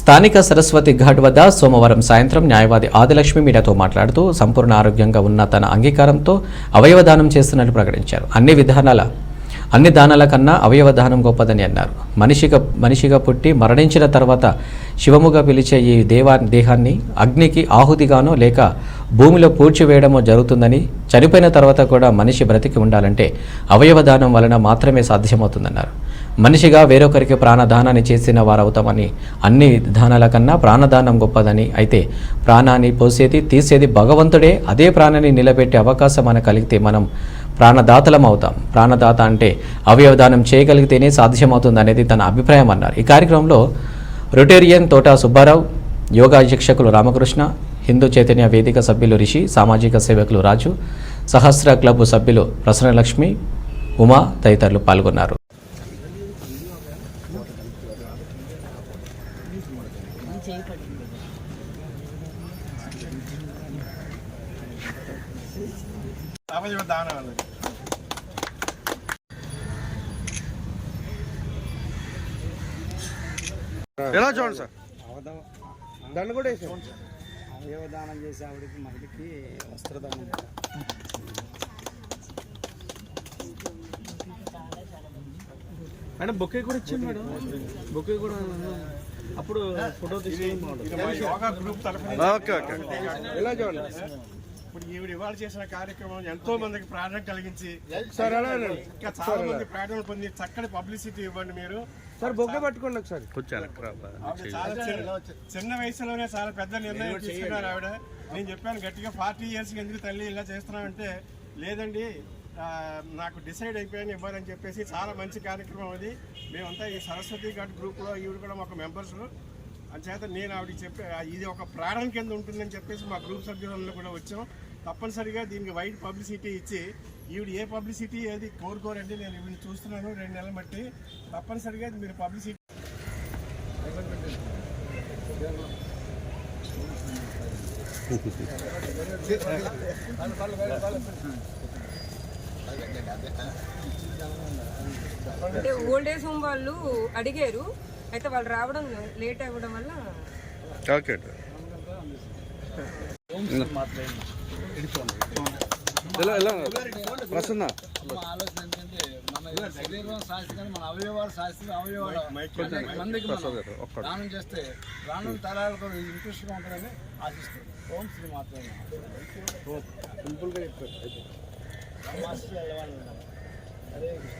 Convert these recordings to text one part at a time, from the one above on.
స్థానిక సరస్వతి ఘాట్ వద్ద సోమవారం సాయంత్రం న్యాయవాది ఆదిలక్ష్మి మీడియాతో మాట్లాడుతూ సంపూర్ణ ఆరోగ్యంగా ఉన్న తన అంగీకారంతో అవయవదానం చేస్తున్నట్లు ప్రకటించారు. అన్ని విధానాల అన్ని దానాల కన్నా అవయవదానం గొప్పదని అన్నారు. మనిషిగా మనిషిగా పుట్టి మరణించిన తర్వాత శివముగా పిలిచే ఈ దేవా దేహాన్ని అగ్నికి ఆహుతిగానో లేక భూమిలో పూడ్చివేయడమో జరుగుతుందని చనిపోయిన తర్వాత కూడా మనిషి బ్రతికి ఉండాలంటే అవయవదానం వలన మాత్రమే సాధ్యమవుతుందన్నారు. మనిషిగా వేరొకరికి ప్రాణదానాన్ని చేసిన వారవుతామని అన్ని దానాల కన్నా ప్రాణదానం గొప్పదని. అయితే ప్రాణాన్ని పోసేది తీసేది భగవంతుడే అదే ప్రాణాన్ని నిలబెట్టే అవకాశం మనకు కలిగితే మనం ప్రాణదాతలం అవుతాం. ప్రాణదాత అంటే అవయవదానం చేయగలిగితేనే సాధ్యమవుతుంది అనేది తన అభిప్రాయం అన్నారు. ఈ కార్యక్రమంలో రొటేరియన్ తోట సుబ్బారావు యోగా శిక్షకులు రామకృష్ణ హిందూ చైతన్య వేదిక సభ్యులు రిషి సామాజిక సేవకులు రాజు సహస్ర క్లబ్ సభ్యులు ప్రసన్నలక్ష్మి ఉమా తదితరులు పాల్గొన్నారు. అవయవ ఎలా చూడండి సార్? దండ కూడా వేసాం. అవయవదానం చేసే ఆవిడకి మహిళకి వస్త్రదానం మేడం బొకే కూడా ఇచ్చింది మేడం. బొకే కూడా అప్పుడు ఫోటో తరఫున ఓకే ఓకే. ఎలా చూడండి? ఇప్పుడు ఈవిడ ఇవాళ చేసిన కార్యక్రమం ఎంతో మందికి ప్రాణం కలిగించి సార్ ఇంకా చాలా మంది ప్రాణాలు పొంది చక్కటి పబ్లిసిటీ ఇవ్వండి మీరు. సార్ బొగ్గ పట్టుకోండి ఒకసారి. చాలా చిన్న వయసులోనే చాలా పెద్ద నిర్ణయం తీసుకున్నారు ఆవిడ. నేను చెప్పాను గట్టిగా ఫార్టీ ఇయర్స్ ఎందుకు తల్లి ఇలా చేస్తున్నామంటే లేదండి నాకు డిసైడ్ అయిపోయాను ఇవ్వాలని చెప్పేసి చాలా మంచి కార్యక్రమం అది. మేమంతా ఈ సరస్వతి ఘాట్ గ్రూప్లో ఈవిడ కూడా ఒక మెంబర్స్. అంచేత నేను ఆవిడకి చెప్పే ఇది ఒక ప్రాణం కింద ఉంటుందని చెప్పేసి మా గ్రూప్ సభ్యులందరూ కూడా వచ్చాం. తప్పనిసరిగా దీనికి వైడ్ పబ్లిసిటీ ఇచ్చి ఈవిడ ఏ పబ్లిసిటీ ఏది కోరుకోరండి నేను ఈవిడ చూస్తున్నాను రెండు నెలలు బట్టి తప్పనిసరిగా మీరు పబ్లిసిటీ అంటే ఓల్డ్ ఏజ్ హోమ్ వాళ్ళు అడిగారు అయితే వాళ్ళు రావడం లేట్ అవ్వడం వల్ల ఓకే ఎలా ఎలా? ప్రసన్న. మా ఆలోచన ఏంటంటే మన శరీరం శాస్త్రం మన అవయవాలు శాస్త్రం అవయవాలు మందికి దానం చేస్తే ప్రాణం తరాలు కూడా ఇంట్రెస్ట్గా ఉంటుందని ఆశిస్తుంది ఓం శ్రీ మాత్రమే సింపుల్గా చెప్పారు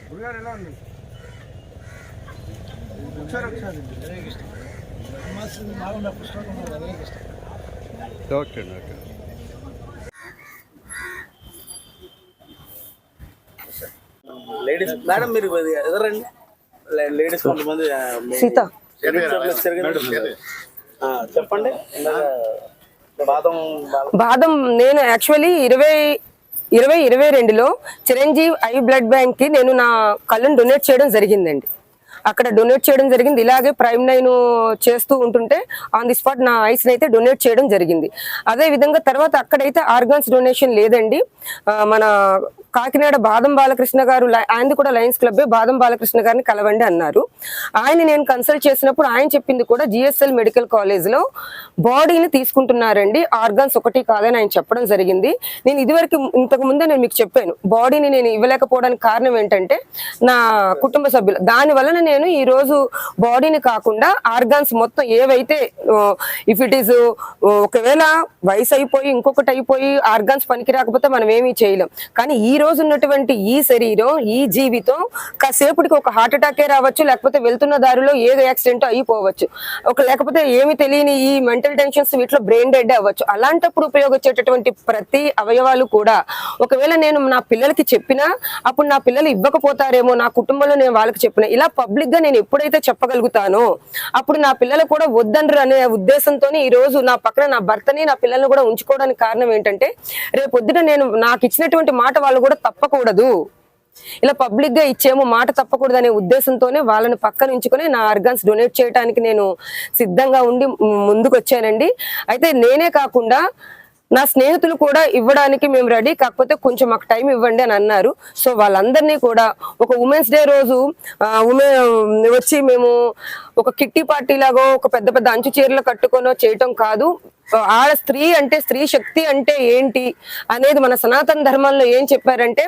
గురుగారు ఎలా ఉంది ఒకసారి ఒకసారి ఓకే ఓకే లేడీస్ మేడం మీరు ఎదురండి లేడీస్ కొంతమంది సీత. చెప్పండి. బాదం బాదం బాదం నేను యాక్చువల్లీ ఇరవై ఇరవై ఇరవై రెండులో చిరంజీవి ఐ బ్లడ్ బ్యాంక్కి నేను నా కళ్ళను డొనేట్ చేయడం జరిగిందండి. అక్కడ డొనేట్ చేయడం జరిగింది. ఇలాగే ప్రైమ్ నైన్ చేస్తూ ఉంటుంటే ఆన్ ది స్పాట్ నా ఐస్ అయితే డొనేట్ చేయడం జరిగింది. అదే విధంగా తర్వాత అక్కడైతే ఆర్గాన్స్ డొనేషన్ లేదండి. మన కాకినాడ బాదం బాలకృష్ణ గారు ఆయన ఆయనది కూడా లయన్స్ క్లబ్ బాదం బాలకృష్ణ గారిని కలవండి అన్నారు. ఆయన నేను కన్సల్ట్ చేసినప్పుడు ఆయన చెప్పింది కూడా జిఎస్ఎల్ మెడికల్ కాలేజ్లో బాడీని తీసుకుంటున్నారండి ఆర్గాన్స్ ఒకటి కాదని ఆయన చెప్పడం జరిగింది. నేను ఇదివరకు ఇంతకు ముందే నేను మీకు చెప్పాను బాడీని నేను ఇవ్వలేకపోవడానికి కారణం ఏంటంటే నా కుటుంబ సభ్యులు. దాని వలన నేను ఈ రోజు బాడీని కాకుండా ఆర్గాన్స్ మొత్తం ఏవైతే ఇఫ్ ఇట్ ఈస్ ఒకవేళ వయసు అయిపోయి ఇంకొకటి అయిపోయి ఆర్గాన్స్ పనికి రాకపోతే మనం ఏమీ చేయలేం. కానీ ఈ రోజు ఉన్నటువంటి ఈ శరీరం ఈ జీవితం కాసేపటికి ఒక హార్ట్ అటాకే రావచ్చు లేకపోతే వెళ్తున్న దారిలో ఏదో యాక్సిడెంట్ అయిపోవచ్చు. ఒక లేకపోతే ఏమి తెలియని ఈ మెంటల్ టెన్షన్స్ వీటిలో బ్రెయిన్ డెడ్ అవ్వచ్చు. అలాంటప్పుడు ఉపయోగించేటటువంటి ప్రతి అవయవాలు కూడా ఒకవేళ నేను నా పిల్లలకి చెప్పినా అప్పుడు నా పిల్లలు ఇవ్వకపోతారేమో నా కుటుంబంలో నేను వాళ్ళకి చెప్పిన ఇలా పబ్లిక్గా నేను ఎప్పుడైతే చెప్పగలుగుతానో అప్పుడు నా పిల్లలు కూడా వద్దండ్రు అనే ఉద్దేశంతో ఈ రోజు నా పక్కన నా భర్తని నా పిల్లల్ని కూడా ఉంచుకోవడానికి కారణం ఏంటంటే రేపొద్దున నేను నాకు ఇచ్చినటువంటి మాట వాళ్ళు కూడా తప్పకూడదు. ఇలా పబ్లిక్గా ఇచ్చేమో మాట తప్పకూడదు అనే ఉద్దేశంతోనే వాళ్ళని పక్కన ఉంచుకొని నా ఆర్గాన్స్ డొనేట్ చేయడానికి నేను సిద్ధంగా ఉండి ముందుకు వచ్చానండి అయితే నేనే కాకుండా నా స్నేహితులు కూడా ఇవ్వడానికి మేము రెడీ కాకపోతే కొంచెం మాకు టైం ఇవ్వండి అని అన్నారు. సో వాళ్ళందరినీ కూడా ఒక ఉమెన్స్ డే రోజు ఉమె వచ్చి మేము ఒక కిట్టి పార్టీ లాగో ఒక పెద్ద పెద్ద అంచు చీరలు కట్టుకొని చేయటం కాదు. ఆడ స్త్రీ అంటే స్త్రీ శక్తి అంటే ఏంటి అనేది మన సనాతన ధర్మంలో ఏం చెప్పారంటే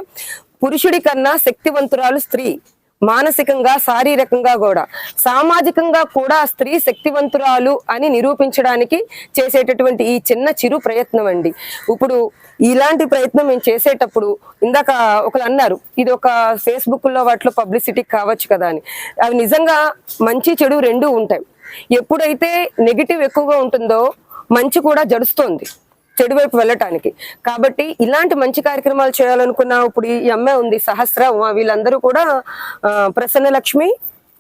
పురుషుడి కన్నా శక్తివంతురాలు స్త్రీ. మానసికంగా శారీరకంగా కూడా. సామాజికంగా కూడా స్త్రీ శక్తివంతురాలు అని నిరూపించడానికి చేసేటటువంటి ఈ చిన్న చిరు ప్రయత్నం అండి. ఇప్పుడు ఇలాంటి ప్రయత్నం మేము చేసేటప్పుడు ఇందాక ఒకరు అన్నారు ఇది ఒక ఫేస్బుక్లో వాటిలో పబ్లిసిటీ కావచ్చు కదా అని. అవి నిజంగా మంచి చెడు రెండూ ఉంటాయి. ఎప్పుడైతే నెగిటివ్ ఎక్కువగా ఉంటుందో మంచి కూడా జడుస్తోంది చెడు వైపు వెళ్ళటానికి. కాబట్టి ఇలాంటి మంచి కార్యక్రమాలు చేయాలనుకున్న ఇప్పుడు ఈ అమ్మాయి ఉంది సహస్ర ఉమా. వీళ్ళందరూ కూడా ప్రసన్న లక్ష్మి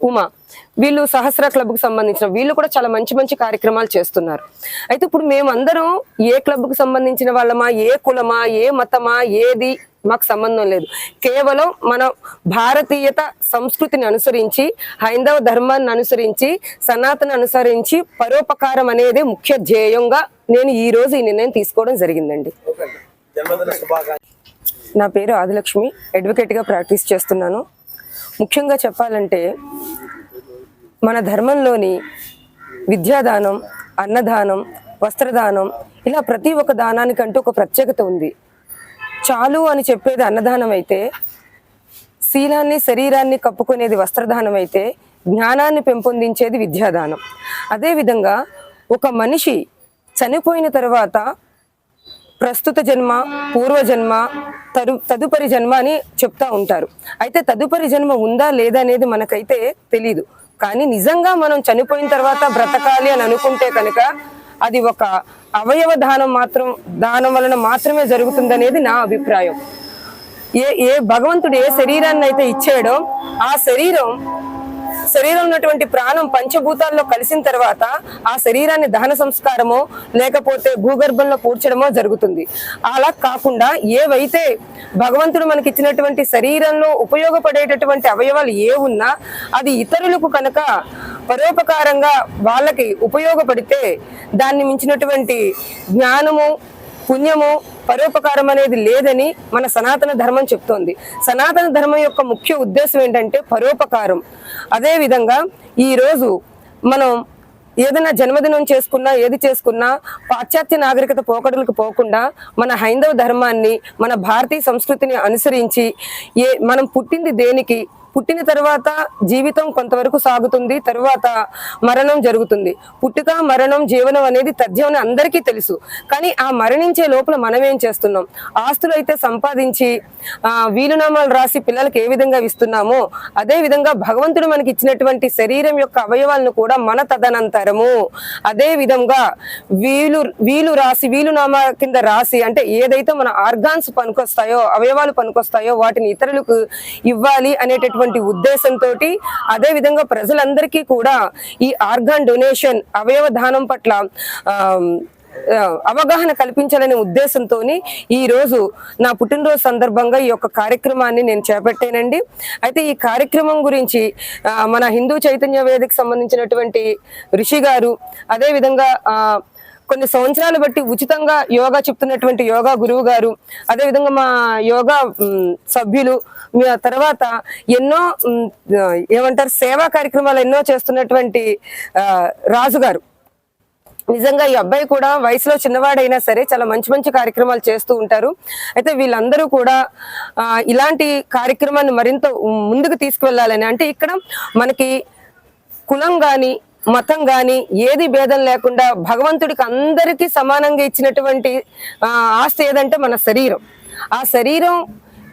ఉమా. వీళ్ళు సహస్ర క్లబ్కు సంబంధించిన వీళ్ళు కూడా చాలా మంచి మంచి కార్యక్రమాలు చేస్తున్నారు. అయితే ఇప్పుడు మేమందరం ఏ క్లబ్కు సంబంధించిన వాళ్ళమా ఏ కులమా ఏ మతమా ఏది మాకు సంబంధం లేదు. కేవలం మన భారతీయత సంస్కృతిని అనుసరించి హైందవ ధర్మాన్ని అనుసరించి సనాతన అనుసరించి పరోపకారం అనేది ముఖ్య ధ్యేయంగా నేను ఈ రోజు ఈ నిర్ణయం తీసుకోవడం జరిగిందండి. నా పేరు ఆదిలక్ష్మి అడ్వకేట్గా ప్రాక్టీస్ చేస్తున్నాను. ముఖ్యంగా చెప్పాలంటే మన ధర్మంలోని విద్యాదానం అన్నదానం వస్త్రదానం ఇలా ప్రతి ఒక్క దానానికంటూ ఒక ప్రత్యేకత ఉంది. చాలు అని చెప్పేది అన్నదానం అయితే శీలాన్ని శరీరాన్ని కప్పుకునేది వస్త్రదానం అయితే జ్ఞానాన్ని పెంపొందించేది విద్యాదానం. అదేవిధంగా ఒక మనిషి చనిపోయిన తర్వాత ప్రస్తుత జన్మ పూర్వజన్మ తరు తదుపరి జన్మ అని చెప్తా ఉంటారు. అయితే తదుపరి జన్మ ఉందా లేదా అనేది మనకైతే తెలీదు. కానీ నిజంగా మనం చనిపోయిన తర్వాత బ్రతకాలి అని అనుకుంటే కనుక అది ఒక అవయవ దానం మాత్రం దానం వలన మాత్రమే జరుగుతుందనేది నా అభిప్రాయం. ఏ ఏ భగవంతుడు ఏ శరీరాన్ని అయితే ఇచ్చాడో ఆ శరీరం శరీరం ఉన్నటువంటి ప్రాణం పంచభూతాల్లో కలిసిన తర్వాత ఆ శరీరాన్ని దహన సంస్కారమో లేకపోతే భూగర్భంలో పూడ్చడమో జరుగుతుంది. అలా కాకుండా ఏవైతే భగవంతుడు మనకి ఇచ్చినటువంటి శరీరంలో ఉపయోగపడేటటువంటి అవయవాలు ఏ ఉన్నా అది ఇతరులకు కనుక పరోపకారంగా వాళ్ళకి ఉపయోగపడితే దాన్ని మించినటువంటి జ్ఞానము పుణ్యము పరోపకారం అనేది లేదని మన సనాతన ధర్మం చెప్తోంది. సనాతన ధర్మం యొక్క ముఖ్య ఉద్దేశం ఏంటంటే పరోపకారం. అదేవిధంగా ఈరోజు ఈ రోజు మనం ఏదైనా జన్మదినం చేసుకున్నా ఏది చేసుకున్నా పాశ్చాత్య నాగరికత పోకడలకు పోకుండా మన హైందవ ధర్మాన్ని మన భారతీయ సంస్కృతిని అనుసరించి ఏ మనం పుట్టింది దేనికి పుట్టిన తర్వాత జీవితం కొంతవరకు సాగుతుంది తర్వాత మరణం జరుగుతుంది. పుట్టుక మరణం జీవనం అనేది తథ్యం అని అందరికీ తెలుసు. కానీ ఆ మరణించే లోపల మనం ఏం చేస్తున్నాం? ఆస్తులు అయితే సంపాదించి ఆ, వీలునామాలు రాసి పిల్లలకి ఏ విధంగా ఇస్తున్నామో అదే విధంగా భగవంతుడు మనకి ఇచ్చినటువంటి శరీరం యొక్క అవయవాలను కూడా మన తదనంతరము అదే విధంగా వీలు వీలు రాసి వీలునామా కింద రాసి అంటే ఏదైతే మన ఆర్గాన్స్ పనికొస్తాయో అవయవాలు పనికొస్తాయో వాటిని ఇతరులకు ఇవ్వాలి అనేటటువంటి ఉద్దేశంతో అదే విధంగా ప్రజలందరికీ కూడా ఈ ఆర్గాన్ డొనేషన్ అవయవ దానం పట్ల అవగాహన కల్పించాలనే ఉద్దేశంతో ఈరోజు నా పుట్టినరోజు సందర్భంగా ఈ యొక్క కార్యక్రమాన్ని నేను చేపట్టానండి. అయితే ఈ కార్యక్రమం గురించి మన హిందూ చైతన్య వేదిక సంబంధించినటువంటి ఋషి గారు అదేవిధంగా ఆ, కొన్ని సంవత్సరాలు బట్టి ఉచితంగా యోగా చెప్తున్నటువంటి యోగా గురువు గారు అదేవిధంగా మా యోగా సభ్యులు తర్వాత ఎన్నో ఏమంటారు సేవా కార్యక్రమాలు ఎన్నో చేస్తున్నటువంటి రాజు గారు. నిజంగా ఈ అబ్బాయి కూడా వయసులో చిన్నవాడైనా సరే చాలా మంచి మంచి కార్యక్రమాలు చేస్తూ ఉంటారు. అయితే వీళ్ళందరూ కూడా ఇలాంటి కార్యక్రమాన్ని మరింత ముందుకు తీసుకువెళ్ళాలని. అంటే ఇక్కడ మనకి కులం కానీ మతం గాని ఏది భేదం లేకుండా భగవంతుడికి అందరికీ సమానంగా ఇచ్చినటువంటి ఆస్తి ఏదంటే మన శరీరం. ఆ శరీరం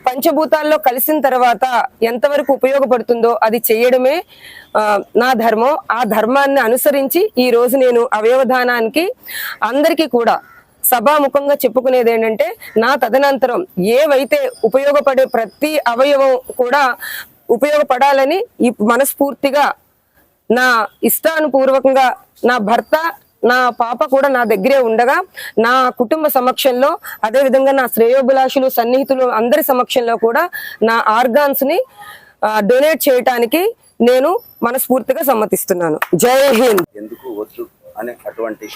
పంచభూతాల్లో కలిసిన తర్వాత ఎంతవరకు ఉపయోగపడుతుందో అది చేయడమే నా ధర్మం. ఆ ధర్మాన్ని అనుసరించి ఈ రోజు నేను అవయవధానానికి అందరికీ కూడా సభాముఖంగా చెప్పుకునేది ఏంటంటే నా తదనంతరం ఏవైతే ఉపయోగపడే ప్రతి అవయవం కూడా ఉపయోగపడాలని ఈ మనస్ఫూర్తిగా నా ఇష్టానుపూర్వకంగా నా భర్త నా పాప కూడా నా దగ్గరే ఉండగా నా కుటుంబ సమక్షంలో అదే విధంగా నా శ్రేయోభిలాషులు సన్నిహితులు అందరి సమక్షంలో కూడా నా ఆర్గాన్స్ని డొనేట్ చేయటానికి నేను మనస్ఫూర్తిగా సమ్మతిస్తున్నాను. జై హింద్. ఎందుకు వద్దు అనే అటువంటి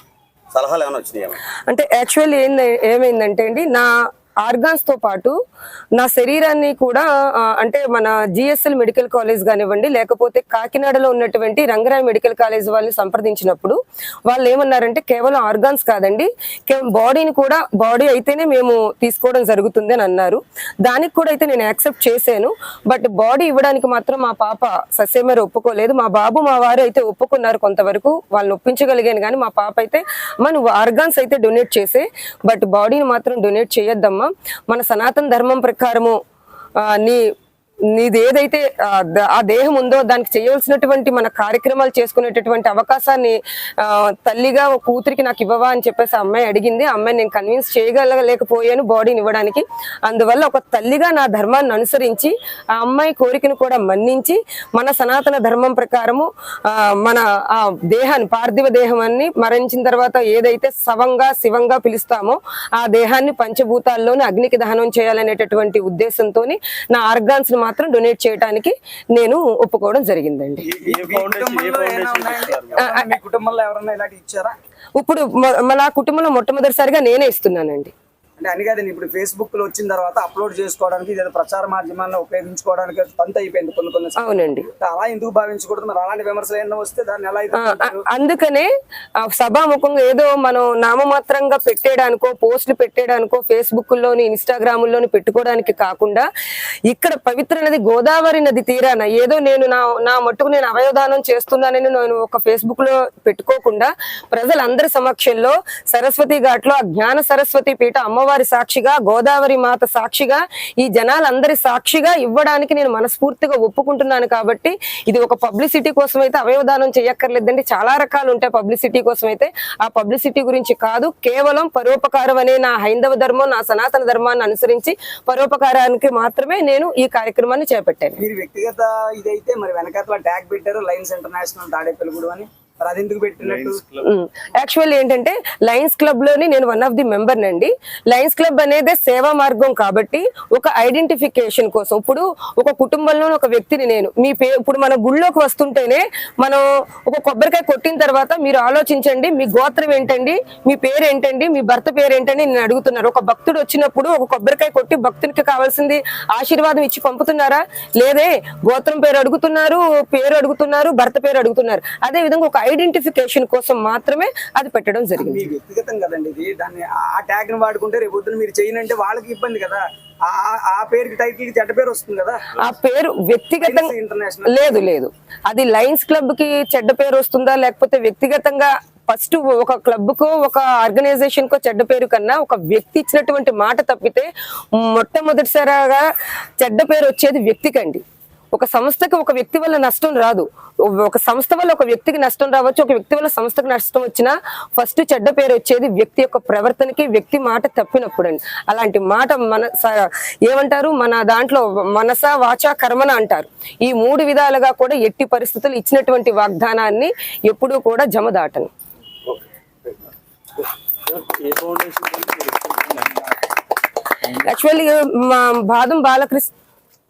సలహాలు ఏమైనా వచ్చినాయి? అంటే యాక్చువల్లీ ఏమైందంటే అండి నా ఆర్గాన్స్తో పాటు నా శరీరాన్ని కూడా అంటే మన జిఎస్ఎల్ మెడికల్ కాలేజ్ కానివ్వండి లేకపోతే కాకినాడలో ఉన్నటువంటి రంగరాయ్ మెడికల్ కాలేజ్ వాళ్ళని సంప్రదించినప్పుడు వాళ్ళు ఏమన్నారంటే కేవలం ఆర్గాన్స్ కాదండి బాడీని కూడా బాడీ అయితేనే మేము తీసుకోవడం జరుగుతుంది అని అన్నారు. దానికి కూడా అయితే నేను యాక్సెప్ట్ చేశాను. బట్ బాడీ ఇవ్వడానికి మాత్రం మా పాప ససేమర్ ఒప్పుకోలేదు. మా బాబు మా వారు అయితే ఒప్పుకున్నారు కొంతవరకు. వాళ్ళని ఒప్పించగలిగాను. కానీ మా పాప అయితే మన ఆర్గాన్స్ అయితే డొనేట్ చేసే బట్ బాడీని మాత్రం డొనేట్ చేయొద్దమ్మా. మన సనాతన ధర్మం ప్రకారము నీ నీది ఏదైతే ఆ, దేహం ఉందో దానికి చేయవలసినటువంటి మన కార్యక్రమాలు చేసుకునేటటువంటి అవకాశాన్ని తల్లిగా ఒక కూతురికి నాకు ఇవ్వవా అని చెప్పేసి ఆ అమ్మాయి అడిగింది. ఆ అమ్మాయి నేను కన్విన్స్ చేయగలగలేకపోయాను బాడీని ఇవ్వడానికి అందువల్ల ఒక తల్లిగా నా ధర్మాన్ని అనుసరించి ఆ అమ్మాయి కోరికను కూడా మన్నించి మన సనాతన ధర్మం ప్రకారము ఆ, మన ఆ దేహాన్ని పార్థివ దేహాన్ని మరణించిన తర్వాత ఏదైతే శవంగా శివంగా పిలుస్తామో ఆ దేహాన్ని పంచభూతాల్లోని అగ్నికి దహనం చేయాలనేటటువంటి ఉద్దేశంతో నా ఆర్గాన్స్ మాత్రం డొనేట్ చేయడానికి నేను ఒప్పుకోవడం జరిగిందండి. ఇప్పుడు మ- మన కుటుంబంలో మొట్టమొదటిసారిగా నేనే ఇస్తున్నానండి. అంటే అని కాదండి ఇప్పుడు ఫేస్బుక్లో వచ్చిన తర్వాత అప్లోడ్ చేసుకోవడానికి ఇదేదో ప్రచార మాధ్యమాలను ఉపయోగించుకోవడానికి తంత అయిపోయింది కొన్ని కొన్ని. అవునండి అలా ఎందుకు భావించకూడదు మరి అలాంటి విమర్శలు ఏమైనా వస్తే దాన్ని ఎలా అయితే అందుకనే సభాముఖంగా ఏదో మనం నామమాత్రంగా పెట్టేయడానికో పోస్టులు పెట్టేయడానికో ఫేస్బుక్లోని ఇన్స్టాగ్రామ్లోని పెట్టుకోవడానికి కాకుండా ఇక్కడ పవిత్ర నది గోదావరి నది తీరాన ఏదో నేను నా నా మట్టుకు నేను అవయవదానం చేస్తున్నానని నేను ఒక ఫేస్బుక్లో పెట్టుకోకుండా ప్రజలందరి సమక్షంలో సరస్వతి ఘాట్లో ఆ జ్ఞాన సరస్వతి పీఠ అమ్మవారి సాక్షిగా గోదావరి మాత సాక్షిగా ఈ జనాలందరి సాక్షిగా ఇవ్వడానికి నేను మనస్ఫూర్తిగా ఒప్పుకుంటున్నాను కాబట్టి ఇది ఒక పబ్లిసిటీ కోసం అయితే అవయవదానం చేయక్కర్లేదండి. చాలా రకాలు ఉంటాయి పబ్లిసిటీ కోసం అయితే ఆ పబ్లిసిటీ గురించి కాదు కేవలం పరోపకారం అనే నా హైందవ ధర్మం నా సనాతన ధర్మాన్ని అనుసరించి పరోపకారానికి మాత్రమే నేను ఈ కార్యక్రమాన్ని చేపట్టాను. మీరు వ్యక్తిగత ఇదైతే మరి వెనకాతల ట్యాగ్ పెట్టారు లైన్స్ ఇంటర్నేషనల్ తాడేపల్లిగూడు అని. యాక్చువల్ ఏంటంటే లయన్స్ క్లబ్లోని నేను వన్ ఆఫ్ ది మెంబర్ నండి లయన్స్ క్లబ్ అనేది సేవా మార్గం కాబట్టి ఒక ఐడెంటిఫికేషన్ కోసం. ఇప్పుడు ఒక కుటుంబంలో ఒక వ్యక్తిని నేను మీ పే ఇప్పుడు మన గుళ్ళోకి వస్తుంటేనే మనం ఒక కొబ్బరికాయ కొట్టిన తర్వాత మీరు ఆలోచించండి మీ గోత్రం ఏంటండి మీ పేరు ఏంటండి మీ భర్త పేరు ఏంటండి నేను అడుగుతున్నారు. ఒక భక్తుడు వచ్చినప్పుడు ఒక కొబ్బరికాయ కొట్టి భక్తునికి కావాల్సింది ఆశీర్వాదం ఇచ్చి పంపుతున్నారా? లేదే గోత్రం పేరు అడుగుతున్నారు పేరు అడుగుతున్నారు భర్త పేరు అడుగుతున్నారు. అదే విధంగా ఒక ఐడెంటిఫికేషన్ కోసం మాత్రమే అది పెట్టడం జరిగింది. వ్యక్తిగతం కదండి ఇది దాన్ని ఆ ట్యాగ్ని వాడుకుంటే రేపు మీరు చేయనంటే వాళ్ళకి ఇబ్బంది కదా. ఆ పేరుకి టైటిల్ చెడ్డ పేరు వస్తుంది కదా. ఆ పేరు వ్యక్తిగతంగా లేదు లేదు. అది లయన్స్ క్లబ్కి చెడ్డ పేరు వస్తుందా లేకపోతే వ్యక్తిగతంగా ఫస్ట్ ఒక క్లబ్ కో ఒక ఆర్గనైజేషన్ కో చెడ్డ పేరు కన్నా ఒక వ్యక్తి ఇచ్చినటువంటి మాట తప్పితే మొట్టమొదటిసారిగా చెడ్డ పేరు వచ్చేది వ్యక్తికండి. ఒక సంస్థకి ఒక వ్యక్తి వల్ల నష్టం రాదు. ఒక సంస్థ వల్ల ఒక వ్యక్తికి నష్టం రావచ్చు ఒక వ్యక్తి వల్ల సంస్థకి నష్టం వచ్చినా ఫస్ట్ చెడ్డ పేరు వచ్చేది వ్యక్తి యొక్క ప్రవర్తనకి వ్యక్తి మాట తప్పినప్పుడు అండి అలాంటి మాట మన ఏమంటారు? మన దాంట్లో మనస వాచ కర్మన అంటారు. ఈ మూడు విధాలుగా కూడా ఎట్టి పరిస్థితులు ఇచ్చినటువంటి వాగ్దానాన్ని ఎప్పుడూ కూడా జమ దాటను. యాక్చువల్లీ మా బాదం బాలకృష్ణ